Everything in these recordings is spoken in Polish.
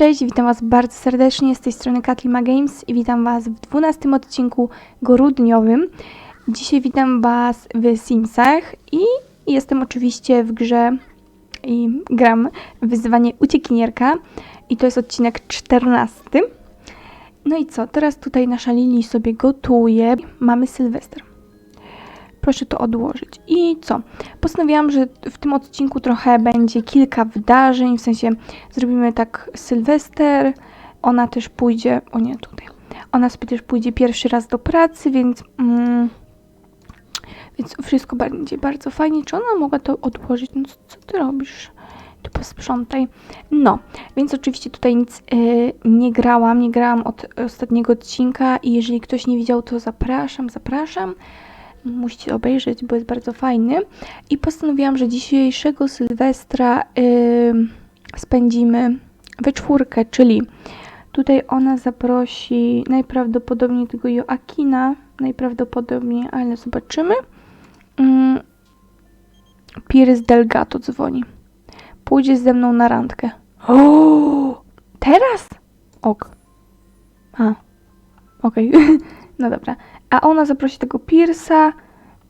cześć, witam Was bardzo serdecznie z tej strony Katlima Games i witam Was w 12 odcinku grudniowym. Dzisiaj witam Was w Simsach i jestem oczywiście w grze i gram wyzwanie uciekinierka i to jest odcinek 14. No i co, teraz tutaj nasza Lili sobie gotuje. Mamy Sylwester. Proszę to odłożyć. I co? Postanowiłam, że w tym odcinku trochę będzie kilka wydarzeń, w sensie zrobimy tak Sylwester, ona też pójdzie, o nie, tutaj, ona sobie też pójdzie pierwszy raz do pracy, więc, mm, więc wszystko będzie bardzo fajnie. Czy ona mogła to odłożyć? No co, ty robisz? Ty posprzątaj. No, więc oczywiście tutaj nic y, nie grałam, nie grałam od ostatniego odcinka i jeżeli ktoś nie widział, to zapraszam, zapraszam musicie obejrzeć, bo jest bardzo fajny. I postanowiłam, że dzisiejszego Sylwestra ym, spędzimy we czwórkę, czyli tutaj ona zaprosi najprawdopodobniej tego Joakina, najprawdopodobniej, ale zobaczymy. Ym, Piers Delgato dzwoni. Pójdzie ze mną na randkę. O, teraz? Ok. A, okej. no dobra. A ona zaprosi tego Piersa.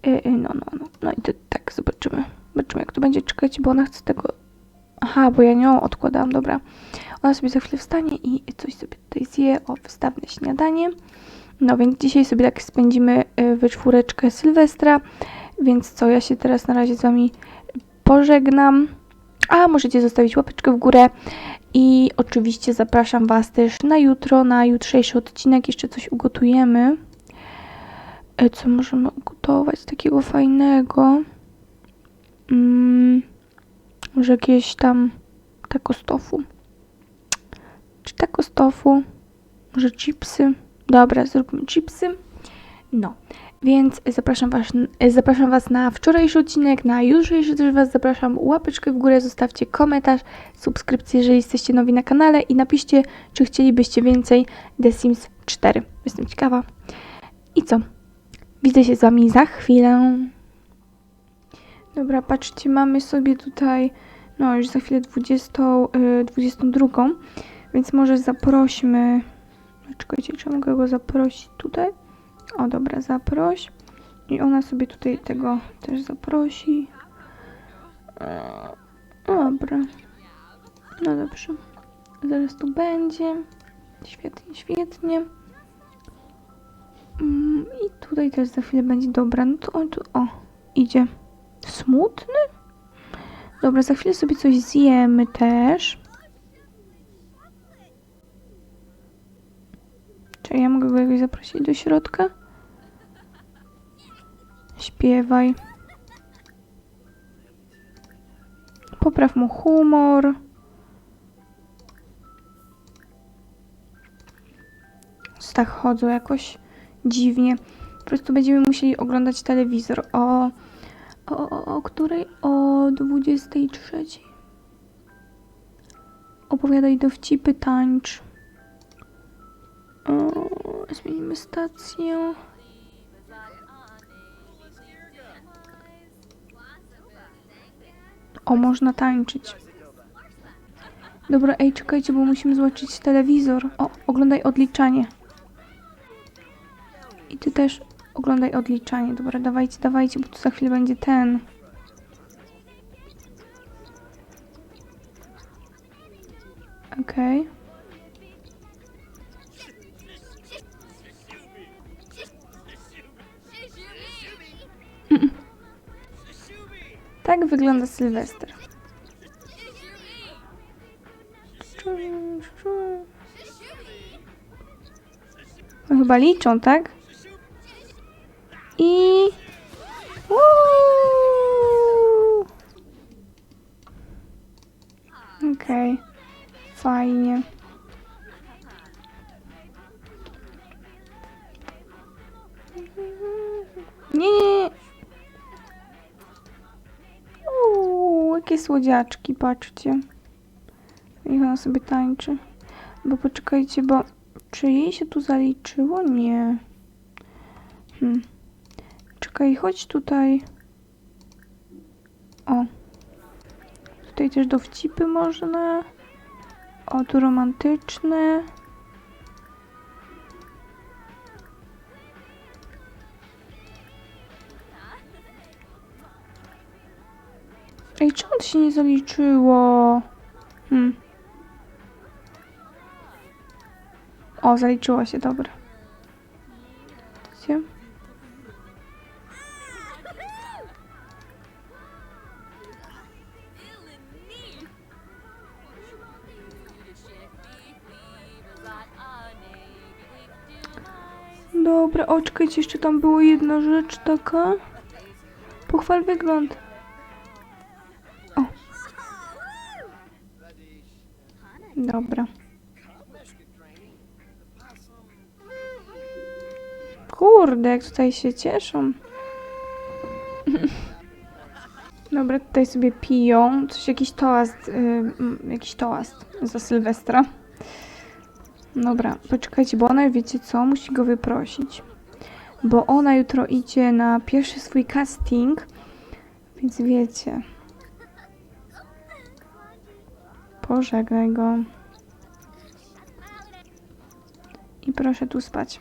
Yy, yy, no, no, no. No i to tak, zobaczymy. Zobaczymy, jak to będzie czekać, bo ona chce tego. Aha, bo ja nią odkładałam, dobra. Ona sobie za chwilę wstanie i coś sobie tutaj zje. O, wystawne śniadanie. No więc dzisiaj sobie tak spędzimy yy, we czwóreczkę Sylwestra. Więc co, ja się teraz na razie z wami pożegnam. A możecie zostawić łapeczkę w górę. I oczywiście zapraszam Was też na jutro, na jutrzejszy odcinek. Jeszcze coś ugotujemy. E, Co możemy ugotować takiego fajnego? Mm, może jakieś tam takostofu. Czy takostofu? Może chipsy? Dobra, zróbmy chipsy. No, więc zapraszam was, zapraszam was na wczorajszy odcinek, na jutrzejszy też Was zapraszam. Łapeczkę w górę, zostawcie komentarz, subskrypcję, jeżeli jesteście nowi na kanale i napiszcie, czy chcielibyście więcej The Sims 4. Jestem ciekawa. I co? Widzę się z Wami za chwilę. Dobra, patrzcie, mamy sobie tutaj, no już za chwilę 20, y, 22, więc może zaprośmy. Czekajcie, czy mogę go zaprosić tutaj? O, dobra, zaproś. I ona sobie tutaj tego też zaprosi. E, Dobra. No dobrze. Zaraz tu będzie. Świetnie, świetnie. I tutaj też za chwilę będzie dobra. No to on tu, o, idzie. Smutny? Dobra, za chwilę sobie coś zjemy też. Czy ja mogę go jakoś zaprosić do środka? Śpiewaj. Popraw mu humor. Tak chodzą jakoś dziwnie. Po prostu będziemy musieli oglądać telewizor o, o, o, o której? O 23. Opowiadaj dowcipy, tańcz. O, zmienimy stację. O, można tańczyć. Dobra, ej, czekajcie, bo musimy zobaczyć telewizor. O, oglądaj odliczanie. I ty też oglądaj odliczanie. Dobra, dawajcie, dawajcie, bo tu za chwilę będzie ten. Okej. Mm. Tak wygląda Sylwester. Chyba liczą, tak? I... Okej. Fajnie. Nie, nie, nie. Uuu, jakie słodziaczki, patrzcie. Niech ona sobie tańczy. Bo poczekajcie, bo... Czy jej się tu zaliczyło? Nie. Hmm. Czekaj, chodź tutaj. O. Tutaj też dowcipy można. O, tu romantyczne. Ej, czemu to się nie zaliczyło? Hmm. O, zaliczyło się, dobra. Dobra, o, czekajcie, jeszcze tam była jedna rzecz taka. Pochwal wygląd. O. Dobra. Kurde, jak tutaj się cieszą. Dobra, tutaj sobie piją. Coś, jakiś toast, y, mm, jakiś toast za Sylwestra. Dobra, poczekajcie, bo ona, wiecie co, musi go wyprosić. Bo ona jutro idzie na pierwszy swój casting, więc wiecie. Pożegnaj go. I proszę tu spać.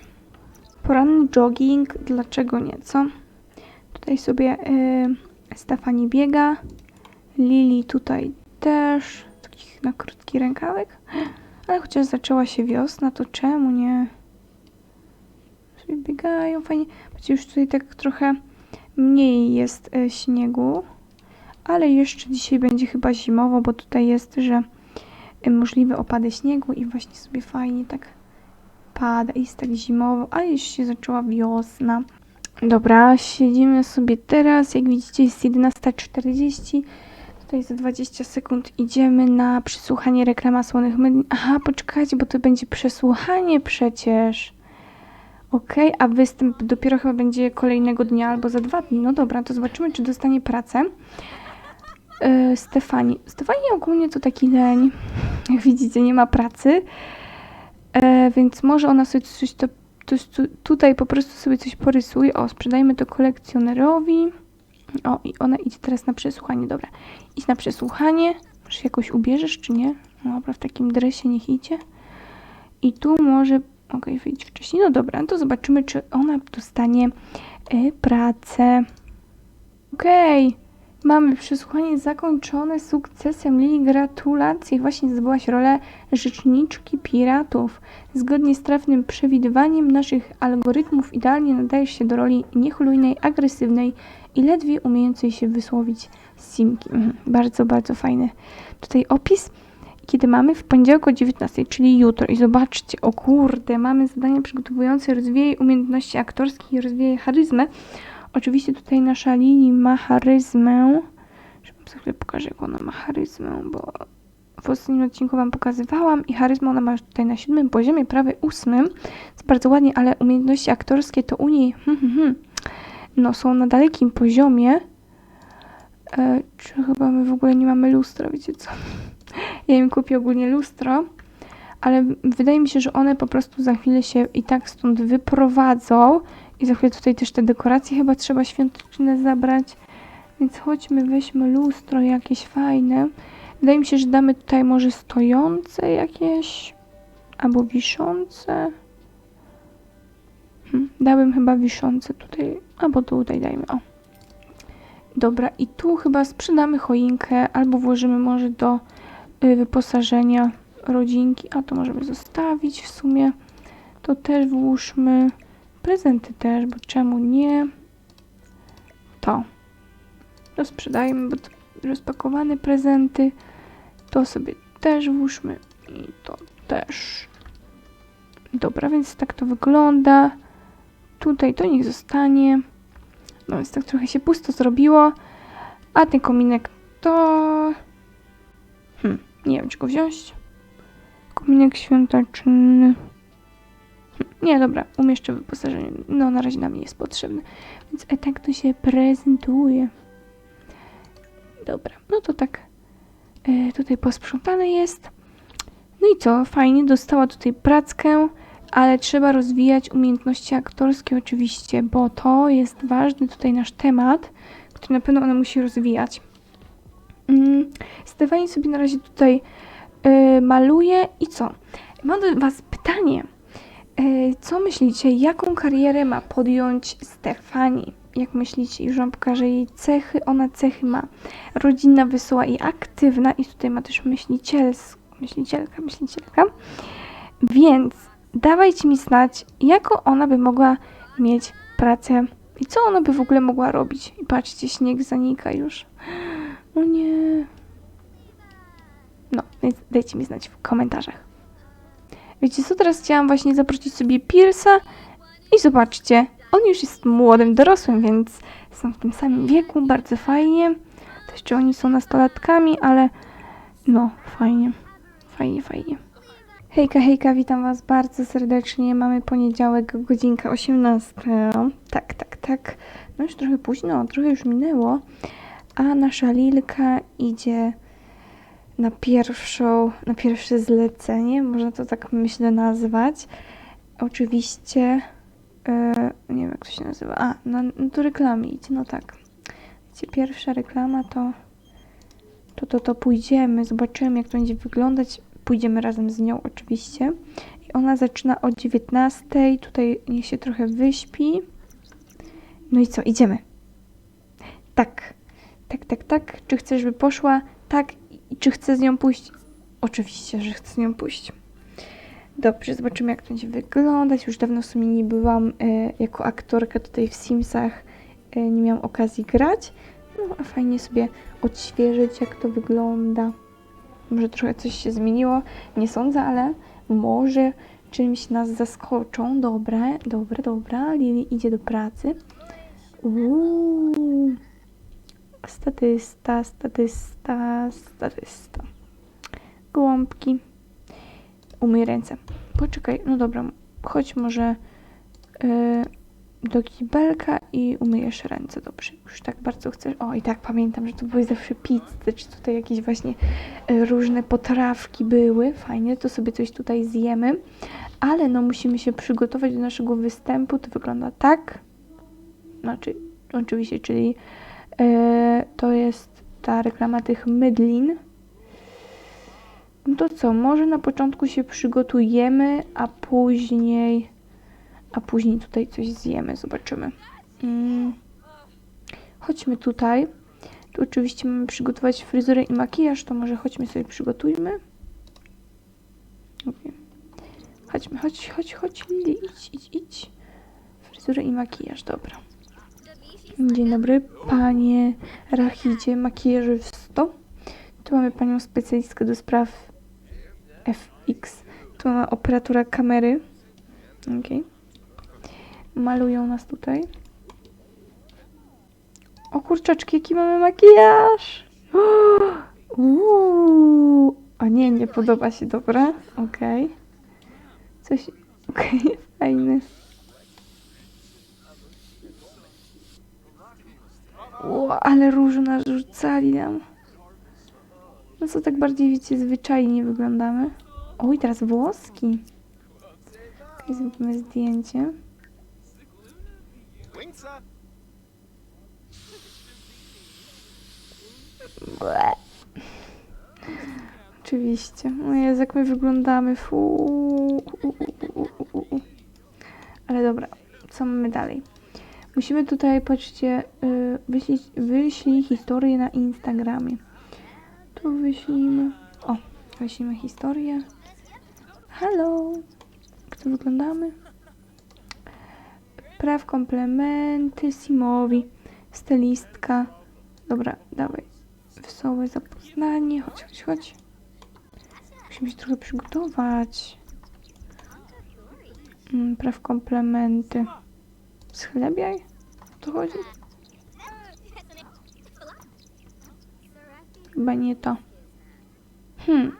Poranny jogging, dlaczego nie, co? Tutaj sobie y, Stefani biega. Lili tutaj też. Takich na krótki rękawek. Ale chociaż zaczęła się wiosna, to czemu nie? Biegają fajnie. Będzie już tutaj tak trochę mniej jest e, śniegu. Ale jeszcze dzisiaj będzie chyba zimowo, bo tutaj jest, że e, możliwe opady śniegu i właśnie sobie fajnie tak pada i jest tak zimowo, a już się zaczęła wiosna. Dobra, siedzimy sobie teraz. Jak widzicie, jest 11.40. Tutaj za 20 sekund idziemy na przesłuchanie reklama słonych mydli. Aha, poczekajcie, bo to będzie przesłuchanie przecież. Okej, a występ dopiero chyba będzie kolejnego dnia albo za dwa dni. No dobra, to zobaczymy, czy dostanie pracę. Yy, Stefani. Stefani ogólnie to taki leń. Jak widzicie, nie ma pracy. E, więc może ona sobie coś to, tu, tutaj po prostu sobie coś porysuje. O, sprzedajmy to kolekcjonerowi. O, i ona idzie teraz na przesłuchanie. Dobra, idź na przesłuchanie. Może jakoś ubierzesz, czy nie? No dobra, w takim dresie niech idzie. I tu może... Okej, wyjść wcześniej. No dobra, to zobaczymy, czy ona dostanie y, pracę. Okej, mamy przesłuchanie zakończone sukcesem. Lili, gratulacje. Właśnie zdobyłaś rolę rzeczniczki piratów. Zgodnie z trafnym przewidywaniem naszych algorytmów idealnie nadajesz się do roli niechlujnej, agresywnej i ledwie umiejącej się wysłowić simki. Mhm, Bardzo, bardzo fajny tutaj opis. Kiedy mamy w poniedziałek o 19, czyli jutro i zobaczcie, o kurde, mamy zadania przygotowujące rozwijaj umiejętności aktorskie i rozwijaj charyzmę. Oczywiście tutaj nasza Lili ma charyzmę. Chwilę pokażę, jak ona ma charyzmę, bo w ostatnim odcinku Wam pokazywałam i charyzmę ona ma już tutaj na siódmym poziomie, prawie ósmym. Jest bardzo ładnie, ale umiejętności aktorskie to u niej hmm, hmm, hmm, no, są na dalekim poziomie. E, czy chyba my w ogóle nie mamy lustra, wiecie co? Ja im kupię ogólnie lustro, ale wydaje mi się, że one po prostu za chwilę się i tak stąd wyprowadzą i za chwilę tutaj też te dekoracje chyba trzeba świąteczne zabrać. Więc chodźmy, weźmy lustro jakieś fajne. Wydaje mi się, że damy tutaj może stojące jakieś albo wiszące. Dałbym chyba wiszące tutaj, albo tutaj dajmy, o. Dobra, i tu chyba sprzedamy choinkę, albo włożymy może do y, wyposażenia rodzinki, a to możemy zostawić w sumie. To też włóżmy. Prezenty też, bo czemu nie? To. To sprzedajmy, bo to rozpakowane prezenty. To sobie też włóżmy i to też. Dobra, więc tak to wygląda. Tutaj to niech zostanie. No więc tak trochę się pusto zrobiło. A ten kominek to... Hmm, nie wiem, czy go wziąć. Kominek świąteczny. Hmm, nie, dobra, umieszczę wyposażenie. No, na razie nam nie jest potrzebny. Więc e, tak to się prezentuje. Dobra, no to tak e, tutaj posprzątane jest. No i co, fajnie, dostała tutaj prackę, ale trzeba rozwijać umiejętności aktorskie oczywiście, bo to jest ważny tutaj nasz temat, który na pewno ona musi rozwijać. Mm, Stefani sobie na razie tutaj y, maluje i co? Mam do Was pytanie. Y, co myślicie, jaką karierę ma podjąć Stefani? Jak myślicie? Już Wam pokażę jej cechy. Ona cechy ma rodzinna, wesoła i aktywna. I tutaj ma też myśliciels, myślicielka, myślicielka. Więc dawajcie mi znać, jaką ona by mogła mieć pracę i co ona by w ogóle mogła robić. I patrzcie, śnieg zanika już. O nie. No, więc dajcie mi znać w komentarzach. Wiecie co, teraz chciałam właśnie zaprosić sobie Piersa i zobaczcie, on już jest młodym, dorosłym, więc są w tym samym wieku, bardzo fajnie. To jeszcze oni są nastolatkami, ale no, fajnie, fajnie, fajnie. Hejka, hejka, witam Was bardzo serdecznie. Mamy poniedziałek, godzinka 18. Tak, tak, tak. No już trochę późno, trochę już minęło. A nasza Lilka idzie na pierwszą, na pierwsze zlecenie, można to tak myślę nazwać. Oczywiście, e, nie wiem jak to się nazywa, a, no, no reklamy idzie, no tak. Wiecie, pierwsza reklama to, to, to, to pójdziemy, zobaczymy jak to będzie wyglądać, pójdziemy razem z nią oczywiście. I ona zaczyna o 19, tutaj niech się trochę wyśpi. No i co, idziemy. Tak, tak, tak, tak. Czy chcesz, żeby poszła? Tak. I czy chcę z nią pójść? Oczywiście, że chcę z nią pójść. Dobrze, zobaczymy jak to będzie wyglądać. Już dawno w sumie nie byłam e, jako aktorka tutaj w Simsach. E, nie miałam okazji grać. No, a fajnie sobie odświeżyć jak to wygląda. Może trochę coś się zmieniło. Nie sądzę, ale może czymś nas zaskoczą. Dobra, dobra, dobra. Lili idzie do pracy. Uuu. Statysta, statysta, statysta. Gołąbki. Umyj ręce. Poczekaj, no dobra, chodź może yy, do kibelka i umyjesz ręce. Dobrze, już tak bardzo chcesz. O, i tak pamiętam, że tu były zawsze pizze, czy tutaj jakieś właśnie y, różne potrawki były. Fajnie, to sobie coś tutaj zjemy. Ale no musimy się przygotować do naszego występu. To wygląda tak. Znaczy, oczywiście, czyli E, to jest ta reklama tych mydlin. No to co, może na początku się przygotujemy, a później, a później tutaj coś zjemy, zobaczymy. Mm. Chodźmy tutaj. Tu oczywiście mamy przygotować fryzurę i makijaż, to może chodźmy sobie przygotujmy. Okay. Chodźmy, chodź, chodź, chodź, Lili, idź, idź, idź. Fryzurę i makijaż, dobra. Dzień dobry, panie Rachidzie, makijaży w 100. Tu mamy panią specjalistkę do spraw FX. Tu mamy operatora kamery. Okay. Malują nas tutaj. O kurczaczki, jaki mamy makijaż! Uuu. A nie, nie podoba się, dobra. Okej. Okay. Coś... Okej, okay, fajny. O, ale różu narzucali nam. No co tak bardziej, wiecie, zwyczajnie wyglądamy. Oj, teraz włoski. Zrobimy zdjęcie. Ble. Oczywiście. O Jezu, jak my wyglądamy. Fu. Ale dobra, co mamy dalej? Musimy tutaj, patrzcie, yy, wyślij, wyślij historię na Instagramie. Tu wyślijmy. O, wyślimy historię. Hello. Jak to wyglądamy? Praw komplementy Simowi. Stylistka. Dobra, dawaj. Wesołe zapoznanie. Chodź, chodź, chodź. Musimy się trochę przygotować. Mm, praw komplementy. Schlebiaj? O to chodzi? Chyba nie to. Hmm.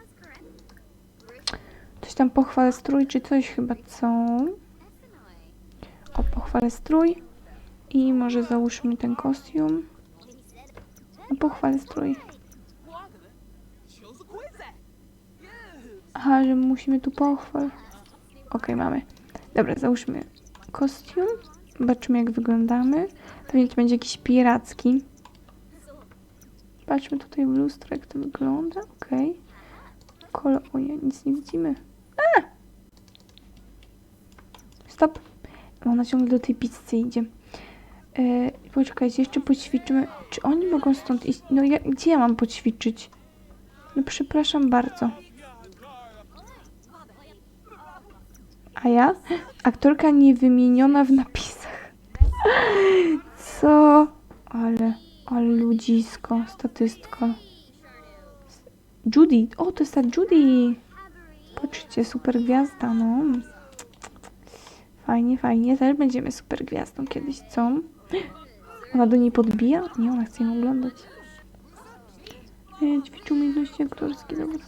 Coś tam pochwalę strój, czy coś chyba co? O, pochwalę strój. I może załóżmy ten kostium. Pochwalę strój. Aha, że musimy tu pochwal. Okej, mamy. Dobra, załóżmy kostium. Zobaczymy jak wyglądamy. Pewnie to będzie jakiś piracki. Patrzmy tutaj w lustro jak to wygląda. Ok. Kolor... O nie, nic nie widzimy. A! Stop. Ona ciągle do tej pizzy idzie. E, poczekajcie, jeszcze poćwiczymy. Czy oni mogą stąd iść? No ja, gdzie ja mam poćwiczyć? No przepraszam bardzo. A ja? Aktorka niewymieniona w napisach. Co? Ale, ale ludzisko, statystko. Judy, o to jest ta Judy. Patrzcie, super gwiazda, no. Fajnie, fajnie. Też będziemy super gwiazdą kiedyś, co? Ona do niej podbija? Nie, ona chce ją oglądać. Nie, ćwiczy umiejętności aktorskie, dobra.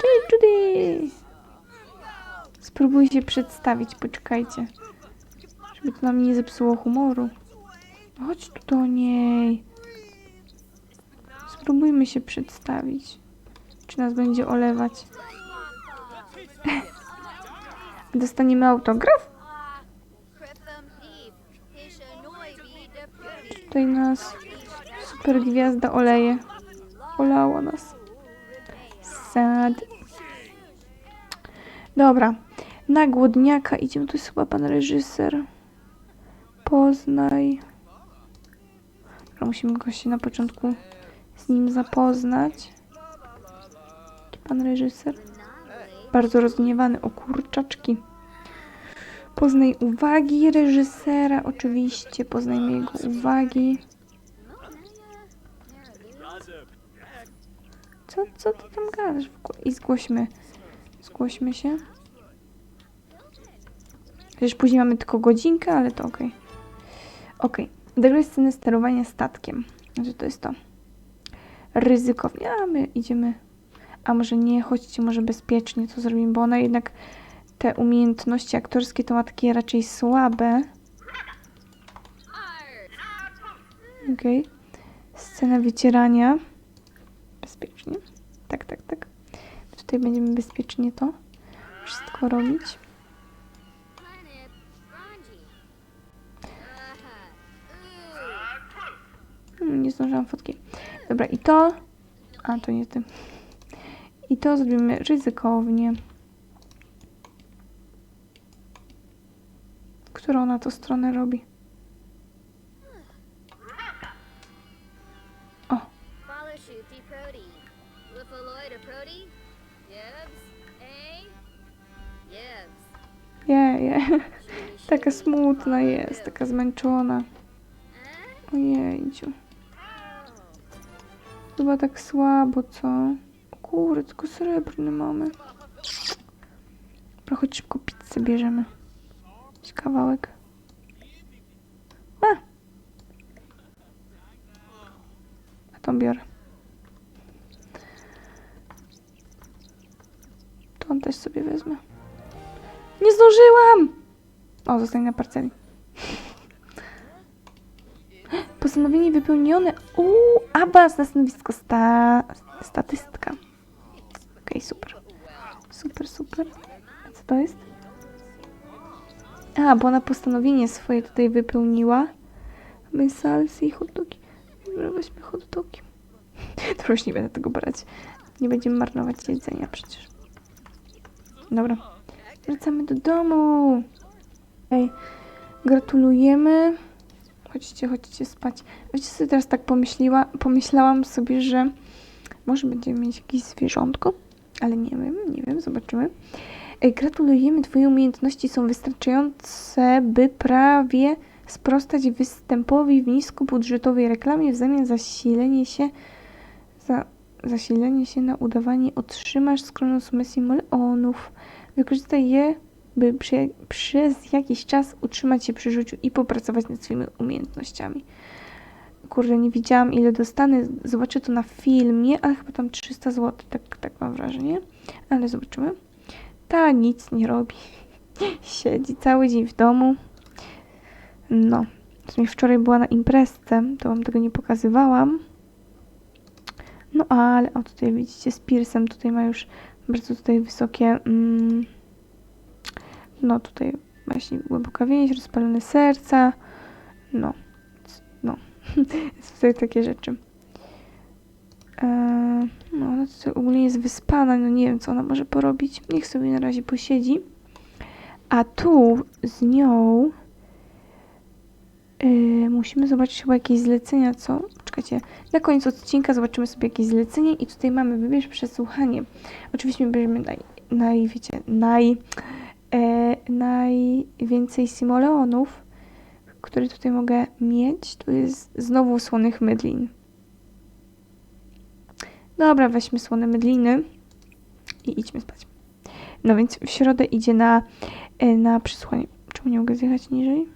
Cześć, Judy! Spróbuj się przedstawić, poczekajcie. Żeby to nam nie zepsuło humoru. Chodź tu do niej. Spróbujmy się przedstawić. Czy nas będzie olewać? Dostaniemy autograf? Tutaj nas super gwiazda oleje. Olała nas. Sad. Dobra. Na głodniaka idziemy. To jest chyba pan reżyser. Poznaj. Musimy go się na początku z nim zapoznać. Pan reżyser. Bardzo rozgniewany. O kurczaczki. Poznaj uwagi reżysera, oczywiście. Poznajmy jego uwagi. Co, co ty tam gadasz? I zgłośmy. Zgłośmy się. Przecież później mamy tylko godzinkę, ale to okej. Okej. Odegrać scenę sterowania statkiem. Znaczy to jest to. Ryzykownie. A my idziemy. A może nie, chodźcie może bezpiecznie to zrobimy, bo ona jednak te umiejętności aktorskie to ma takie raczej słabe. Okej. Scena wycierania. Bezpiecznie. Tak, tak, tak. Tutaj będziemy bezpiecznie to wszystko robić. Hmm, nie zdążyłam fotki. Dobra, i to... A, to nie ty. I to zrobimy ryzykownie. Którą na to stronę robi? O. A. Yebs. je, je. Taka smutna jest, taka zmęczona. Ojejciu. Chyba tak słabo, co? Kurde, tylko srebrny mamy. Dobra, chodź szybko pizzę bierzemy. Jakiś kawałek. A! A tą biorę. On też sobie wezmę. Nie zdążyłam! O, zostań na parceli. Postanowienie wypełnione. Uuu, awans na stanowisko sta... statystka. Okej, super. Super. A co to jest? A, bo ona postanowienie swoje tutaj wypełniła. My salsy i hot dogi. Dobra, weźmy hot dogi. To już nie będę tego brać. Nie będziemy marnować jedzenia przecież. Dobra. Wracamy do domu. Ej, gratulujemy. Chodźcie, chodźcie spać. Wiecie sobie teraz tak pomyśliła, pomyślałam sobie, że może będziemy mieć jakieś zwierzątko, ale nie wiem, nie wiem, zobaczymy. Ej, gratulujemy, twoje umiejętności są wystarczające, by prawie sprostać występowi w niskobudżetowej reklamie w zamian za zasilenie się za zasilenie się na udawanie otrzymasz skroną sumę simoleonów. Wykorzystaj je, by przy, przez jakiś czas utrzymać się przy życiu i popracować nad swoimi umiejętnościami. Kurde, nie widziałam ile dostanę. Zobaczę to na filmie, ale chyba tam 300 zł, tak, tak mam wrażenie. Ale zobaczymy. Ta nic nie robi. Siedzi cały dzień w domu. No. W sumie wczoraj była na imprezce, to wam tego nie pokazywałam. No ale, o tutaj widzicie z Piersem, tutaj ma już bardzo tutaj wysokie, mm, no tutaj właśnie głęboka więź, rozpalone serca, no, tutaj takie rzeczy. Eee, no, ona tutaj ogólnie jest wyspana, no nie wiem, co ona może porobić. Niech sobie na razie posiedzi. A tu z nią yy, musimy zobaczyć chyba jakieś zlecenia, co? Czekajcie, na koniec odcinka zobaczymy sobie jakieś zlecenie i tutaj mamy wybierz przesłuchanie. Oczywiście bierzemy naj, naj wiecie, naj, e, najwięcej simoleonów, które tutaj mogę mieć. Tu jest znowu słonych mydlin. Dobra, weźmy słone mydliny i idźmy spać. No więc w środę idzie na, e, na przesłuchanie. Czemu nie mogę zjechać niżej?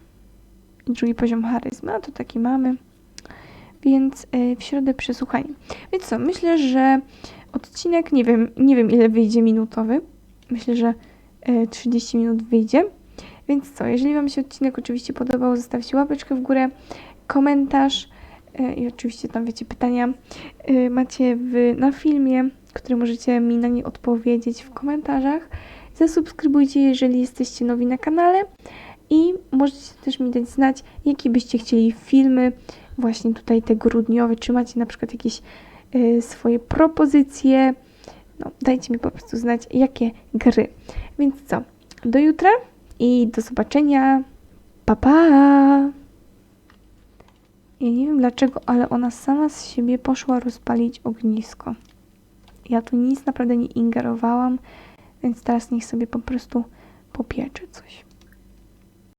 Drugi poziom charyzmy, a to taki mamy. Więc e, w środę przesłuchanie. Więc co, myślę, że odcinek, nie wiem, nie wiem ile wyjdzie minutowy. Myślę, że e, 30 minut wyjdzie. Więc co, jeżeli Wam się odcinek oczywiście podobał, zostawcie łapeczkę w górę, komentarz e, i oczywiście tam wiecie pytania y, macie w, na filmie, które możecie mi na nie odpowiedzieć w komentarzach. Zasubskrybujcie, jeżeli jesteście nowi na kanale i możecie też mi dać znać, jakie byście chcieli filmy właśnie tutaj te grudniowe, czy macie na przykład jakieś y, swoje propozycje. No, dajcie mi po prostu znać, jakie gry. Więc co, do jutra i do zobaczenia. Pa, pa! Ja nie wiem dlaczego, ale ona sama z siebie poszła rozpalić ognisko. Ja tu nic naprawdę nie ingerowałam, więc teraz niech sobie po prostu popiecze coś.